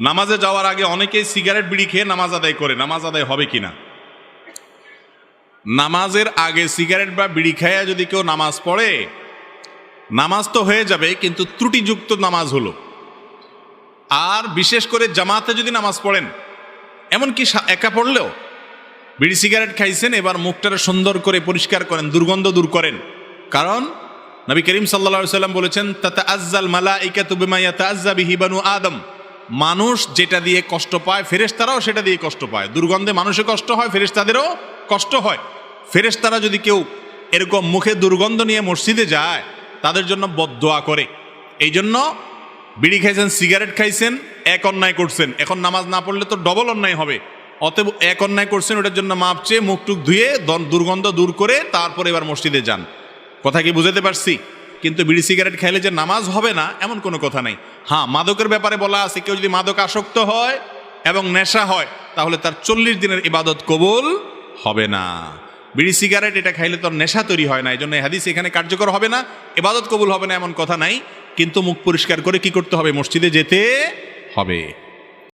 নামাজে যাওয়ার আগে অনেকেই সিগারেট বিড়ি খেয়ে নামাজ আদায় করে। নামাজ আদায় হবে কিনা? নামাজের আগে সিগারেট বা বিড়ি খাইয়া যদি কেউ নামাজ পড়ে, নামাজ তো হয়ে যাবে, কিন্তু ত্রুটিযুক্ত নামাজ হলো। আর বিশেষ করে জামাতে যদি নামাজ পড়েন, এমনকি একা পড়লেও বিড়ি সিগারেট খাইছেন, এবার মুখটারে সুন্দর করে পরিষ্কার করেন, দুর্গন্ধ দূর করেন। কারণ নবী করিম সাল্লা সাল্লাম বলেছেন তাতে আজ্জাল মালা ইকাতুবিমাইয়া তাজ্জা বিহিবানু আদম। মানুষ যেটা দিয়ে কষ্ট পায়, ফেরেশতারাও সেটা দিয়ে কষ্ট পায়। দুর্গন্ধে মানুষের কষ্ট হয়, ফেরেশতাদেরও কষ্ট হয়। ফেরেশতারা যদি কেউ এরকম মুখে দুর্গন্ধ নিয়ে মসজিদে যায়, তাদের জন্য বদদোয়া করে। এই জন্য বিড়ি খাইছেন, সিগারেট খাইছেন, এক অন্যায় করছেন। এখন নামাজ না পড়লে তো ডবল অন্যায় হবে। অতএব এক অন্যায় করছেন, ওটার জন্য মাপ চেয়ে মুখ টুক ধুয়ে দুর্গন্ধ দূর করে তারপর এবার মসজিদে যান। কথা কি বুঝাতে পারছি? কিন্তু বিড়ি সিগারেট খাইলে যে নামাজ হবে না, এমন কোনো কথা নাই। হ্যাঁ মাদকের ব্যাপারে বলা আছে, কেউ যদি মাদক আসক্ত হয় এবং নেশা হয়, তাহলে তার চল্লিশ দিনের ইবাদত কবুল হবে না। বিড়ি সিগারেট, এটা খাইলে তো আর নেশা তৈরি হয় না এই জন্য হাদিস এখানে কার্যকর হবে না এবাদত কবুল হবে না, এমন কথা নাই। কিন্তু মুখ পরিষ্কার করে কি করতে হবে? মসজিদে যেতে হবে।